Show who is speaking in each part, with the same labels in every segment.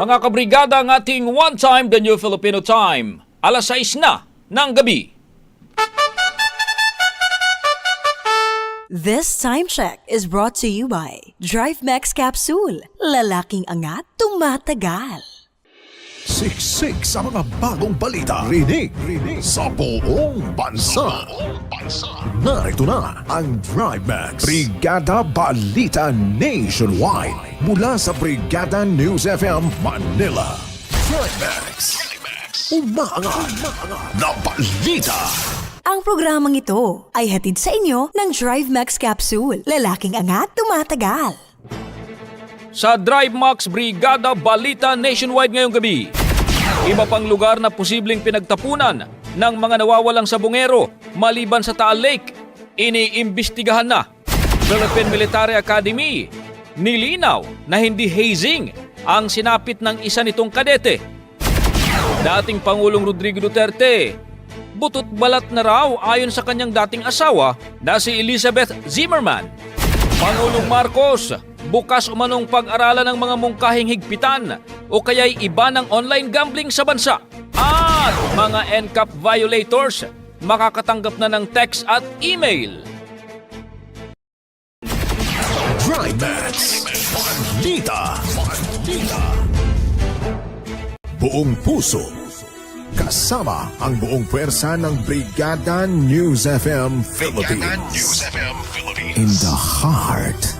Speaker 1: Mga kabrigada ang ating One Time The New Filipino Time. Alas 6 na ng gabi.
Speaker 2: This time check is brought to you by Drive Max Capsule. Lalaking angat, tumatagal.
Speaker 3: Siksik sa mga bagong balita. Rinig, rinig sa buong bansa. Narito na ang Drive Max. Brigada Balita Nationwide. Mula sa Brigada News FM Manila. Drive Max. Umaangat na balita.
Speaker 2: Ang programang ito ay hatid sa inyo ng Drive Max Capsule. Lalaking angat, tumatagal.
Speaker 1: Sa Drive Max Brigada Balita Nationwide ngayong gabi. Iba pang lugar na posibleng pinagtapunan ng mga nawawalang sabungero maliban sa Taal Lake. Iniimbestigahan na. Philippine Military Academy. Nilinaw na hindi hazing ang sinapit ng isa nitong kadete. Dating Pangulong Rodrigo Duterte, butot balat na raw ayon sa kanyang dating asawa na si Elizabeth Zimmerman. Pangulong Marcos, bukas umanong pag-aralan ng mga mungkahing higpitan o kaya'y iba ng online gambling sa bansa. At mga NCAP violators, makakatanggap na ng text at email.
Speaker 3: Drive Max. Buong puso. Kasama ang buong pwersa ng Brigada News FM Philippines. In the heart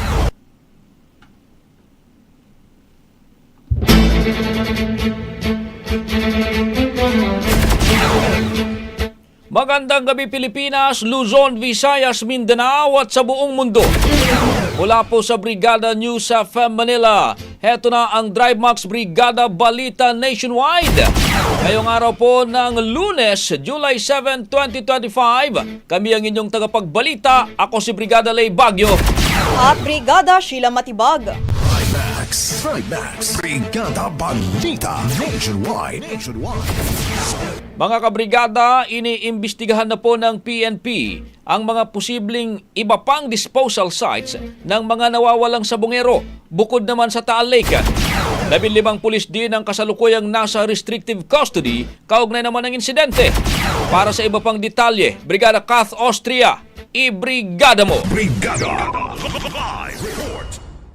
Speaker 1: Magandang gabi Pilipinas, Luzon, Visayas, Mindanao at sa buong mundo. Mula po sa Brigada News sa FM Manila, heto na ang Drive Max Brigada Balita Nationwide. Ngayong araw po ng lunes, July 7, 2025, kami ang inyong tagapagbalita. Ako si Brigada Lay Bagyo.
Speaker 4: At Brigada Sheila Matibag.
Speaker 3: Thrive Max. Thrive Max. Brigada Balita Nationwide. Nationwide.
Speaker 1: Mga kabrigada, iniimbestigahan na po ng PNP ang mga posibleng iba pang disposal sites ng mga nawawalang sabongero bukod naman sa Taal Lake. Labinlimang pulis din ang kasalukuyang nasa restrictive custody kaugnay naman ng insidente. Para sa iba pang detalye, Brigada Kath Austria, i-brigada mo!
Speaker 5: Brigada. Live.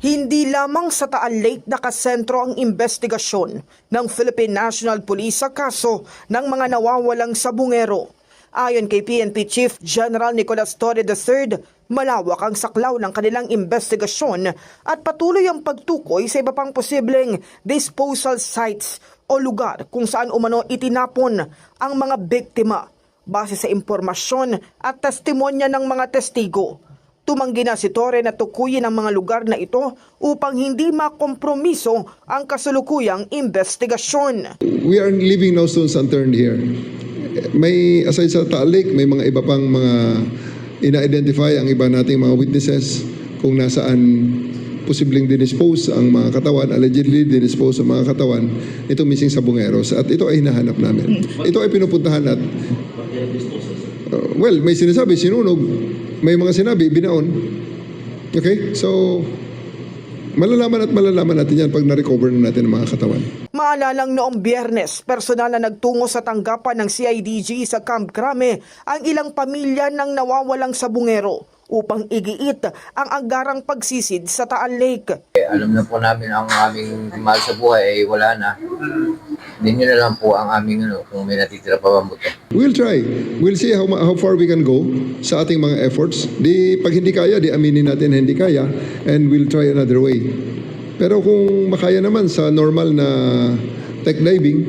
Speaker 6: Hindi lamang sa Taal Lake nakasentro ang investigasyon ng Philippine National Police sa kaso ng mga nawawalang sabungero. Ayon kay PNP Chief General Nicolas Torre III, Malawak ang saklaw ng kanilang investigasyon at patuloy ang pagtukoy sa iba pang posibleng disposal sites o lugar kung saan umano itinapon ang mga biktima base sa impormasyon at testimonya ng mga testigo. Tumanggi na si Torre na tukuyin ang mga lugar na ito upang hindi makompromiso ang kasulukuyang investigasyon.
Speaker 7: we are leaving no stones unturned here. May, aside sa Taal Lake, may mga iba pang mga ina-identify ang iba nating mga witnesses kung nasaan posibleng dinispose ang mga katawan, allegedly dinispose ang mga katawan ito missing sa bungeros. At ito ay hinahanap namin. Ito ay pinupuntahan at Uh, well, may sinasabi, sinunog. May mga sinabi, binaon. Okay? So, malalaman at malalaman natin yan pag na-recover na natin ang mga katawan.
Speaker 6: Maalalang noong biyernes, personal na nagtungo sa tanggapan ng CIDG sa Camp Crame ang ilang pamilya ng nawawalang sabungero upang igiit ang agarang pagsisid sa Taal Lake.
Speaker 8: Eh, alam na po namin ang aming mahal sa buhay ay wala na. Nyo na lang po ang aming ano, kung may natitira pa ba buto.
Speaker 7: We'll try. We'll see how, how far we can go sa ating mga efforts. Di, pag hindi kaya, di aminin natin na hindi kaya and we'll try another way. Pero kung makaya naman sa normal na tech diving,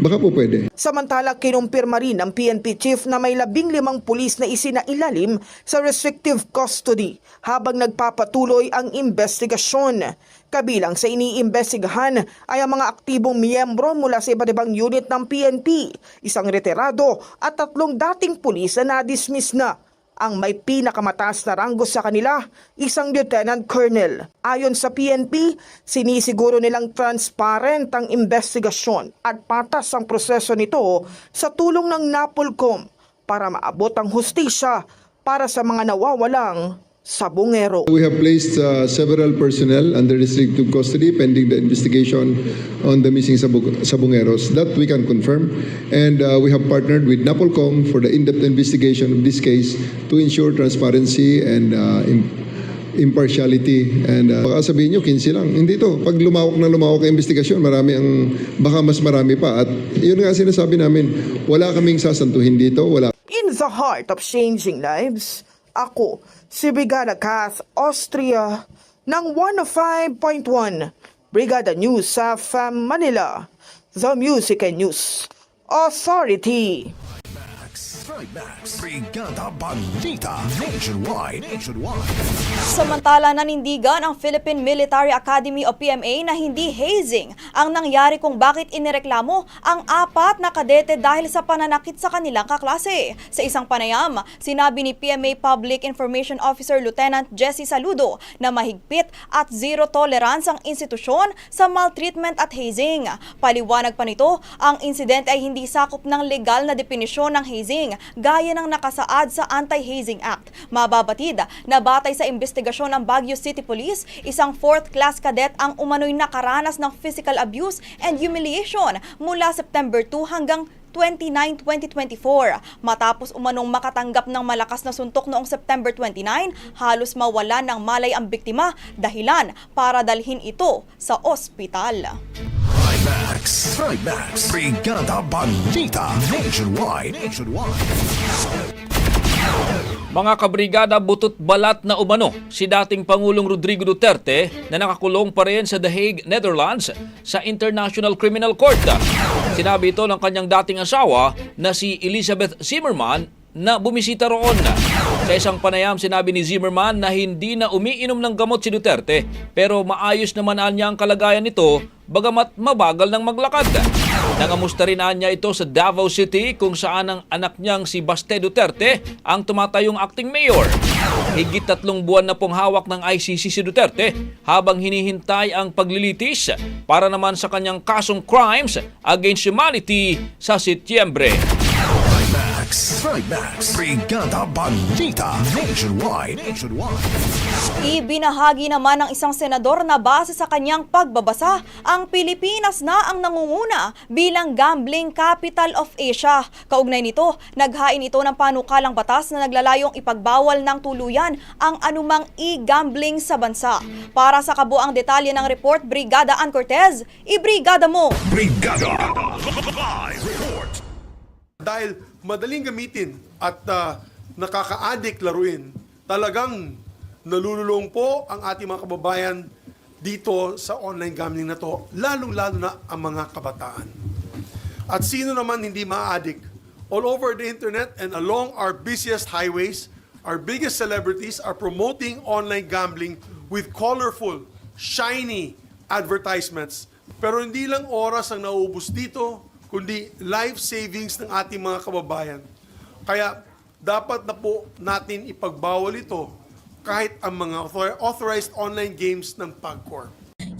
Speaker 7: baka po pwede.
Speaker 6: Samantala, kinumpirma rin ng PNP chief na may labing limang pulis na isinailalim sa restrictive custody habang nagpapatuloy ang investigasyon. Kabilang sa iniimbestigahan ay ang mga aktibong miyembro mula sa iba't ibang unit ng PNP, isang retirado at tatlong dating pulis na na-dismiss na. Ang may pinakamataas na ranggo sa kanila, isang lieutenant colonel. Ayon sa PNP, sinisiguro nilang transparent ang investigasyon at patas ang proseso nito sa tulong ng NAPOLCOM para maabot ang hustisya para sa mga nawawalang sabungero.
Speaker 7: We have placed uh, several personnel under restrictive custody pending the investigation on the missing sabug- sabungeros. That we can confirm. And uh, we have partnered with NAPOLCOM for the in-depth investigation of this case to ensure transparency and uh, im- impartiality. And uh, baka sabihin nyo, 15 lang. Hindi to. Pag lumawak na lumawak ang investigasyon, marami ang, baka mas marami pa. At yun nga sinasabi namin, wala kaming sasantuhin dito. Wala
Speaker 6: In the heart of changing lives, ako, si Brigada Kath Austria ng 105.1 Brigada News sa FM Manila, The Music and News Authority.
Speaker 3: Trimax, Brigada Balita, Nationwide, Nationwide.
Speaker 4: Samantala nanindigan ang Philippine Military Academy o PMA na hindi hazing ang nangyari kung bakit inireklamo ang apat na kadete dahil sa pananakit sa kanilang kaklase. Sa isang panayam, sinabi ni PMA Public Information Officer Lieutenant Jesse Saludo na mahigpit at zero tolerance ang institusyon sa maltreatment at hazing. Paliwanag pa nito, ang insidente ay hindi sakop ng legal na definisyon ng hazing gaya ng nakasaad sa Anti-Hazing Act. Mababatid na batay sa investigasyon ng Baguio City Police, isang fourth class cadet ang umano'y nakaranas ng physical abuse and humiliation mula September 2 hanggang 29, 2024. Matapos umanong makatanggap ng malakas na suntok noong September 29, halos mawala ng malay ang biktima dahilan para dalhin ito sa ospital.
Speaker 3: Trimax, Trimax, Brigada Balita, Nationwide, Nationwide.
Speaker 1: Mga kabrigada butot balat na umano si dating Pangulong Rodrigo Duterte na nakakulong pa rin sa The Hague, Netherlands sa International Criminal Court. Sinabi ito ng kanyang dating asawa na si Elizabeth Zimmerman na bumisita roon. Sa isang panayam, sinabi ni Zimmerman na hindi na umiinom ng gamot si Duterte pero maayos naman niya ang kalagayan nito bagamat mabagal ng maglakad. Nangamusta rin niya ito sa Davao City kung saan ang anak niyang si Baste Duterte ang tumatayong acting mayor. Higit tatlong buwan na pong hawak ng ICC si Duterte habang hinihintay ang paglilitis para naman sa kanyang kasong crimes against humanity sa Setyembre.
Speaker 3: Trimax, Trimax, Brigada Balita, Nationwide, Nationwide.
Speaker 4: Ibinahagi naman ng isang senador na base sa kanyang pagbabasa, ang Pilipinas na ang nangunguna bilang gambling capital of Asia. Kaugnay nito, naghain ito ng panukalang batas na naglalayong ipagbawal ng tuluyan ang anumang e-gambling sa bansa. Para sa kabuang detalye ng report, Brigada Ann Cortez, ibrigada mo!
Speaker 5: Brigada.
Speaker 3: Live report.
Speaker 9: Dahil madaling gamitin at uh, nakaka-addict laruin, talagang nalululong po ang ating mga kababayan dito sa online gambling na to, lalong-lalo na ang mga kabataan. At sino naman hindi ma-addict? All over the internet and along our busiest highways, our biggest celebrities are promoting online gambling with colorful, shiny advertisements. Pero hindi lang oras ang nauubos dito, kundi life savings ng ating mga kababayan. Kaya dapat na po natin ipagbawal ito kahit ang mga author- authorized online games ng PAGCOR.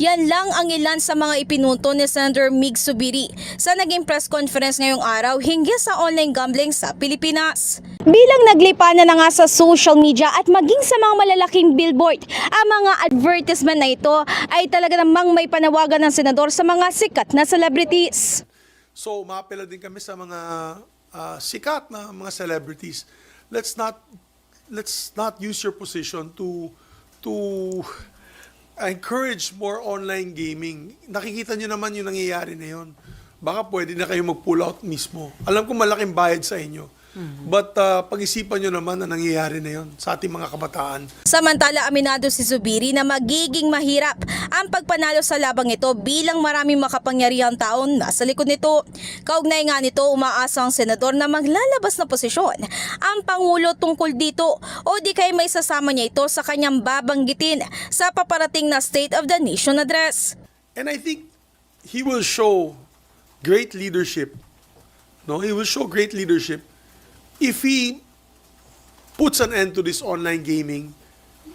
Speaker 10: Yan lang ang ilan sa mga ipinunto ni Senator Mig Subiri sa naging press conference ngayong araw hinggil sa online gambling sa Pilipinas. Bilang naglipa na, na nga sa social media at maging sa mga malalaking billboard, ang mga advertisement na ito ay talaga namang may panawagan ng senador sa mga sikat na celebrities.
Speaker 9: So, maapela din kami sa mga ah, sikat na mga celebrities. Let's not let's not use your position to to encourage more online gaming. Nakikita nyo naman yung nangyayari na yun. Baka pwede na kayo mag-pull out mismo. Alam ko malaking bayad sa inyo. But ah, pag-isipan nyo naman na nangyayari na yun sa ating mga kabataan.
Speaker 10: Samantala aminado si Subiri na magiging mahirap ang pagpanalo sa labang ito bilang maraming makapangyarihang taon nasa likod nito. Kaugnay nga nito umaasa ang senador na maglalabas na posisyon ang Pangulo tungkol dito o di kay may sasama niya ito sa kanyang babanggitin sa paparating na State of the Nation address.
Speaker 9: And I think he will show great leadership. No, he will show great leadership if he puts an end to this online gaming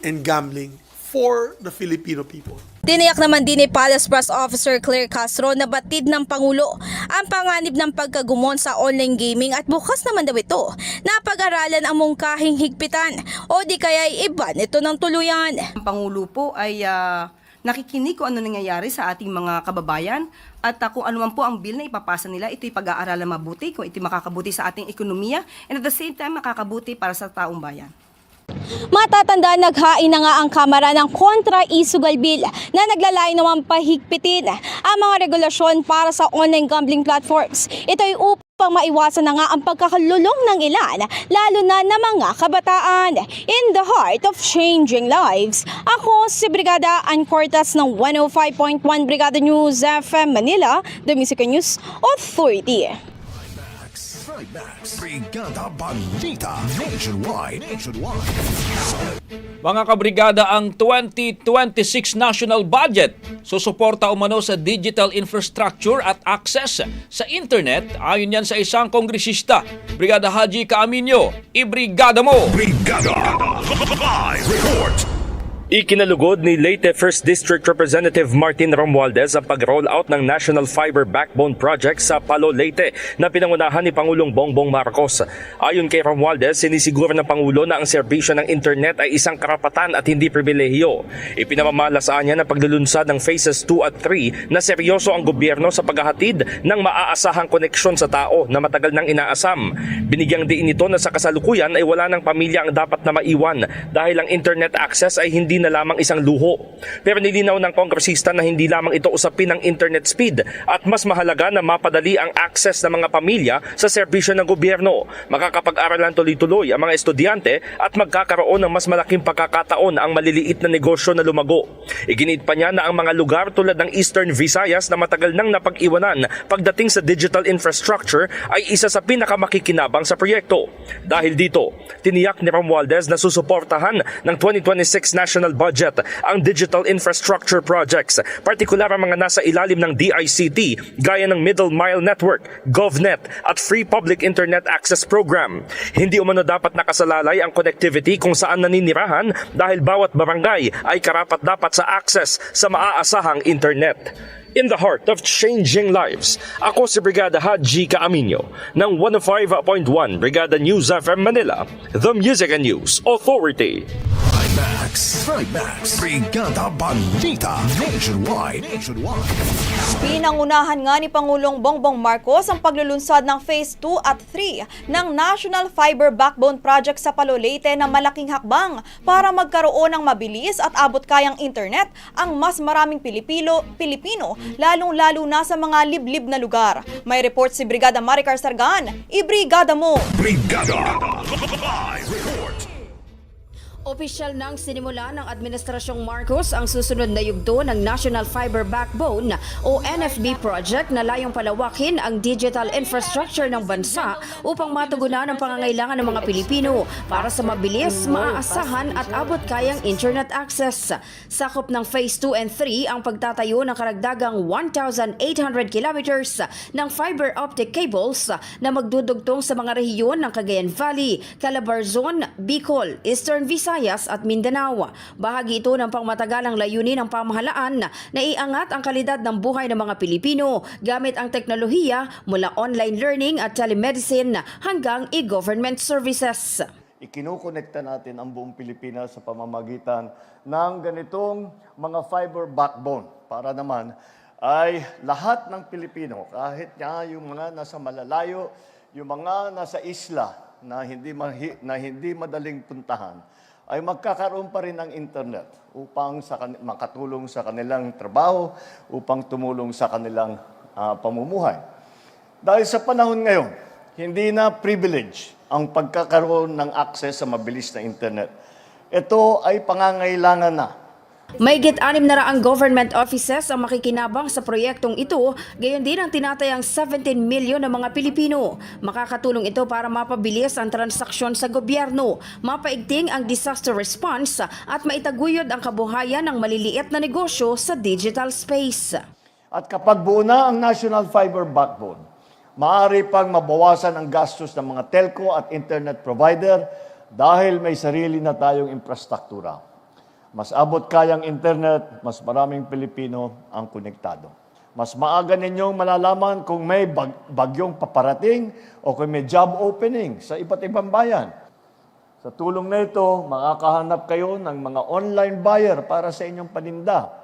Speaker 9: and gambling for the Filipino people.
Speaker 10: Tiniyak naman din ni Palace Press Officer Claire Castro na batid ng Pangulo ang panganib ng pagkagumon sa online gaming at bukas naman daw ito na pag-aralan ang mungkahing higpitan o di kaya iba nito ng tuluyan.
Speaker 11: Ang Pangulo po ay ah, nakikinig kung ano nangyayari sa ating mga kababayan at ah, kung ano po ang bill na ipapasa nila, ito'y pag-aaralan mabuti, kung ito'y makakabuti sa ating ekonomiya and at the same time makakabuti para sa taong bayan.
Speaker 10: Matatanda naghain na nga ang Kamara ng kontra-isugal bill na naglalayo naman pahigpitin ang mga regulasyon para sa online gambling platforms. Ito ay upang maiwasan na nga ang pagkakalulong ng ilan, lalo na ng mga kabataan. In the heart of changing lives, ako si Brigada Ann Cortas ng 105.1 Brigada News FM Manila, Music News Authority.
Speaker 3: Trimax. Brigada Balita. Nationwide. Nationwide.
Speaker 1: Mga kabrigada, ang 2026 national budget susuporta umano sa digital infrastructure at access sa internet ayon yan sa isang kongresista. Brigada Haji Kaaminyo, ibrigada mo!
Speaker 5: Brigada Live Report
Speaker 12: Ikinalugod ni Leyte 1st District Representative Martin Romualdez ang pag-roll out ng National Fiber Backbone Project sa Palo, Leyte na pinangunahan ni Pangulong Bongbong Marcos. Ayon kay Romualdez, sinisiguro ng Pangulo na ang serbisyo ng internet ay isang karapatan at hindi pribilehiyo. Ipinamamalasaan niya na paglulunsad ng Phases 2 at 3 na seryoso ang gobyerno sa paghahatid ng maaasahang koneksyon sa tao na matagal nang inaasam. Binigyang diin ito na sa kasalukuyan ay wala ng pamilya ang dapat na maiwan dahil ang internet access ay hindi na lamang isang luho. Pero nilinaw ng kongresista na hindi lamang ito usapin ng internet speed at mas mahalaga na mapadali ang access ng mga pamilya sa serbisyo ng gobyerno. Makakapag-aralan tuloy-tuloy ang mga estudyante at magkakaroon ng mas malaking pagkakataon ang maliliit na negosyo na lumago. Iginit pa niya na ang mga lugar tulad ng Eastern Visayas na matagal nang napag-iwanan pagdating sa digital infrastructure ay isa sa pinakamakikinabang sa proyekto. Dahil dito, tiniyak ni Romualdez na susuportahan ng 2026 national budget ang digital infrastructure projects, partikular ang mga nasa ilalim ng DICT gaya ng Middle Mile Network, GovNet at Free Public Internet Access Program. Hindi umano dapat nakasalalay ang connectivity kung saan naninirahan dahil bawat barangay ay karapat dapat sa access sa maaasahang internet. In the heart of changing lives, ako si Brigada Haji Kaaminyo ng 105.1 Brigada News FM Manila, The Music and News Authority.
Speaker 3: Trimax. Trimax. Brigada Balita. Nationwide. Nationwide.
Speaker 4: Pinangunahan nga ni Pangulong Bongbong Marcos ang paglulunsad ng Phase 2 at 3 ng National Fiber Backbone Project sa Palolete na malaking hakbang para magkaroon ng mabilis at abot-kayang internet ang mas maraming Pilipino, Pilipino lalong-lalo na sa mga liblib na lugar. May report si Brigada Maricar Sargan. Ibrigada mo!
Speaker 5: Brigada Live Report
Speaker 13: Opisyal nang sinimula ng Administrasyong Marcos ang susunod na yugto ng National Fiber Backbone o NFB project na layong palawakin ang digital infrastructure ng bansa upang matugunan ang pangangailangan ng mga Pilipino para sa mabilis, maaasahan at abot kayang internet access. Sakop ng Phase 2 and 3 ang pagtatayo ng karagdagang 1,800 kilometers ng fiber optic cables na magdudugtong sa mga rehiyon ng Cagayan Valley, Calabarzon, Bicol, Eastern Visayas at Mindanao. Bahagi ito ng pangmatagalang layunin ng pamahalaan na iangat ang kalidad ng buhay ng mga Pilipino gamit ang teknolohiya mula online learning at telemedicine hanggang e-government services.
Speaker 14: ikinukonekta natin ang buong Pilipinas sa pamamagitan ng ganitong mga fiber backbone para naman ay lahat ng Pilipino, kahit nga yung mga nasa malalayo, yung mga nasa isla na hindi, na hindi madaling puntahan, ay magkakaroon pa rin ng internet upang sa, makatulong sa kanilang trabaho, upang tumulong sa kanilang ah, pamumuhay. Dahil sa panahon ngayon, hindi na privilege ang pagkakaroon ng access sa mabilis na internet. Ito ay pangangailangan na
Speaker 13: Mahigit anim na raang government offices ang makikinabang sa proyektong ito, gayon din ang tinatayang 17 milyon ng mga Pilipino. Makakatulong ito para mapabilis ang transaksyon sa gobyerno, mapaigting ang disaster response at maitaguyod ang kabuhayan ng maliliit na negosyo sa digital space.
Speaker 14: At kapag buo na ang National Fiber Backbone, maaari pang mabawasan ang gastos ng mga telco at internet provider dahil may sarili na tayong infrastruktura. Mas abot kayang internet, mas maraming Pilipino ang konektado. Mas maaga ninyong malalaman kung may bag- bagyong paparating o kung may job opening sa iba't ibang bayan. Sa tulong na ito, makakahanap kayo ng mga online buyer para sa inyong paninda.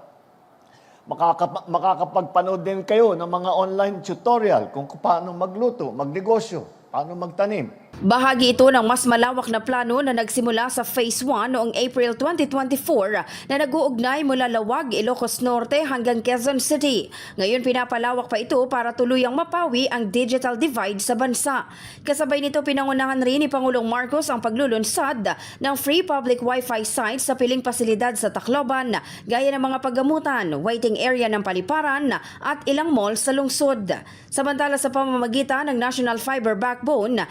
Speaker 14: Makaka- makakapagpanood din kayo ng mga online tutorial kung paano magluto, magnegosyo, paano magtanim.
Speaker 13: Bahagi ito ng mas malawak na plano na nagsimula sa Phase 1 noong April 2024 na nag-uugnay mula Lawag, Ilocos Norte hanggang Quezon City. Ngayon pinapalawak pa ito para tuluyang mapawi ang digital divide sa bansa. Kasabay nito pinangunahan rin ni Pangulong Marcos ang paglulunsad ng free public wifi sites sa piling pasilidad sa Tacloban gaya ng mga paggamutan, waiting area ng paliparan at ilang mall sa lungsod. Samantala sa pamamagitan ng National Fiber Backbone,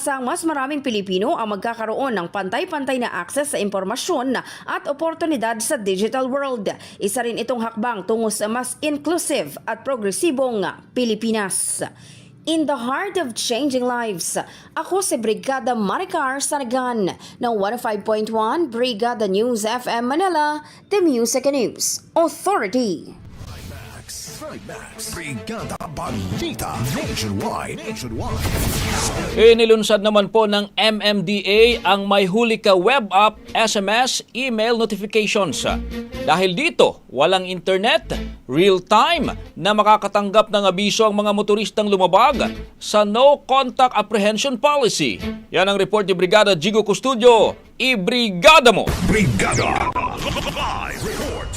Speaker 13: inaasang mas maraming Pilipino ang magkakaroon ng pantay-pantay na access sa impormasyon at oportunidad sa digital world. Isa rin itong hakbang tungo sa mas inclusive at progresibong Pilipinas. In the heart of changing lives, ako si Brigada Maricar Saragan ng 105.1 Brigada News FM Manila, The Music and News Authority.
Speaker 3: Trimax. Brigada Balita. Nationwide. Nationwide.
Speaker 1: Inilunsad naman po ng MMDA ang May Huli Ka web app, SMS, email notifications. Dahil dito, walang internet, real-time na makakatanggap ng abiso ang mga motoristang lumabag sa No Contact Apprehension Policy. Yan ang report ni Brigada Jigo Custudio. I-brigada mo!
Speaker 5: Brigada. Live report.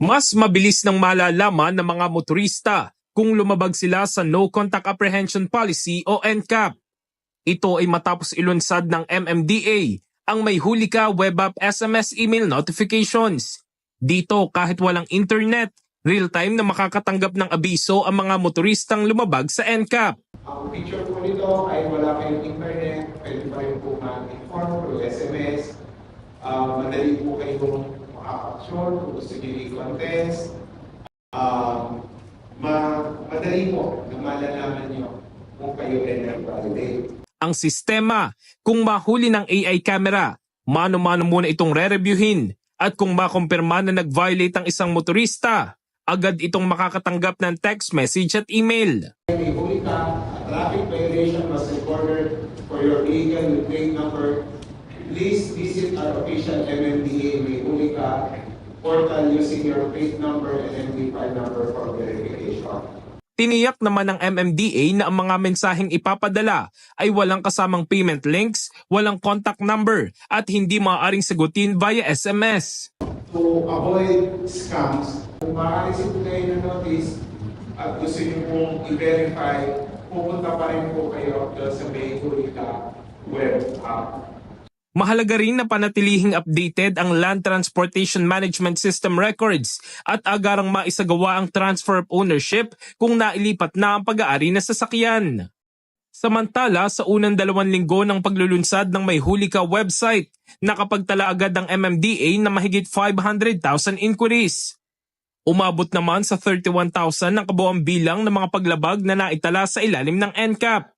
Speaker 15: Mas mabilis nang malalaman ng mga motorista kung lumabag sila sa No Contact Apprehension Policy o NCAP. Ito ay matapos ilunsad ng MMDA ang may huli ka web app SMS email notifications. Dito kahit walang internet, real-time na makakatanggap ng abiso ang mga motoristang lumabag sa NCAP.
Speaker 16: Ang picture po nito ay wala kayong internet, pwede pa rin po ma-inform through SMS. Uh, madali po kayong makakaksyon kung gusto nyo i-contest. Um, ma madali po na malalaman nyo kung kayo ay nag-validate.
Speaker 15: Ang sistema, kung mahuli ng AI camera, mano-mano muna itong re-reviewin at kung makumpirma na nag-violate ang isang motorista, agad itong makakatanggap ng text message at email.
Speaker 16: May huli ka, a traffic violation was recorded for your vehicle with plate number. Please visit our official MMDA May portal using your plate number and MD5 number for verification.
Speaker 15: Tiniyak naman ng MMDA na ang mga mensaheng ipapadala ay walang kasamang payment links, walang contact number at hindi maaaring sagutin via SMS.
Speaker 16: To avoid scams, kung makaka-receive kayo ng notice at gusto niyo pong i-verify, pupunta pa rin po kayo sa May Huli Ka web app.
Speaker 15: Mahalaga rin na panatilihing updated ang Land Transportation Management System records at agarang maisagawa ang transfer of ownership kung nailipat na ang pag-aari ng sasakyan. Samantala, sa unang dalawang linggo ng paglulunsad ng May Huli Ka website, nakapagtala agad ang MMDA na mahigit 500,000 inquiries. Umabot naman sa 31,000 ang kabuang bilang ng mga paglabag na naitala sa ilalim ng NCAP.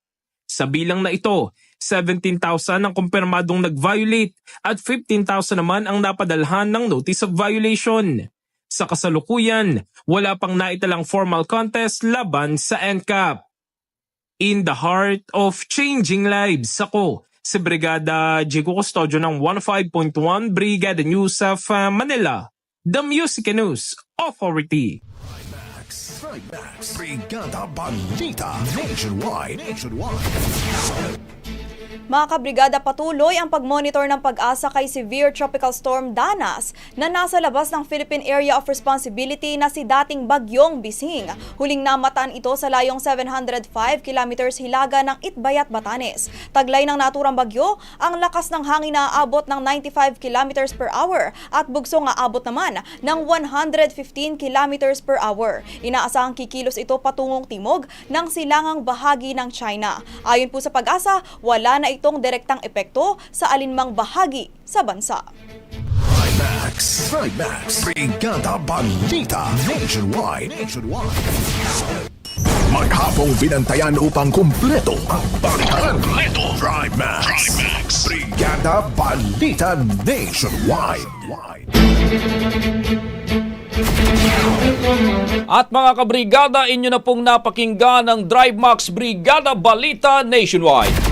Speaker 15: Sa bilang na ito, 17,000 ang kumpirmadong nag-violate at 15,000 naman ang napadalhan ng notice of violation. Sa kasalukuyan, wala pang naitalang formal contest laban sa NCAP. In the heart of changing lives, ako si Brigada Jigo Custodio ng 15.1 Brigada News of uh, Manila, the Music News Authority.
Speaker 3: Brigada Balita Nationwide. Nationwide.
Speaker 4: Mga kabrigada patuloy ang pagmonitor ng pag-asa kay severe tropical storm Danas na nasa labas ng Philippine Area of Responsibility na si dating Bagyong Bising. Huling namataan ito sa layong 705 kilometers hilaga ng Itbayat, Batanes. Taglay ng naturang bagyo, ang lakas ng hangin na aabot ng 95 kilometers per hour at bugso nga abot naman ng 115 kilometers per hour. Inaasahang kikilos ito patungong timog ng silangang bahagi ng China. Ayon po sa pag-asa, wala na itong direktang epekto sa alinmang bahagi sa bansa.
Speaker 3: Trimax. Trimax. Brigada Balita Nationwide. Nationwide. Maghapong binantayan upang kumpleto ang balitaan. Kumpleto. Trimax. Trimax. Brigada Balita Nationwide.
Speaker 1: At mga kabrigada, inyo na pong napakinggan ang Drive Max Brigada Balita Nationwide.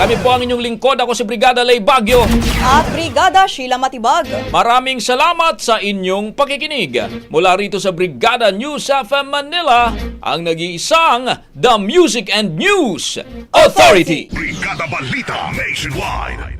Speaker 1: Kami po ang inyong lingkod. Ako si Brigada Lay Bagyo.
Speaker 4: At Brigada Sheila Matibag.
Speaker 1: Maraming salamat sa inyong pakikinig. Mula rito sa Brigada News FM Manila, ang nag-iisang The Music and News Authority.
Speaker 5: Brigada Balita Nationwide.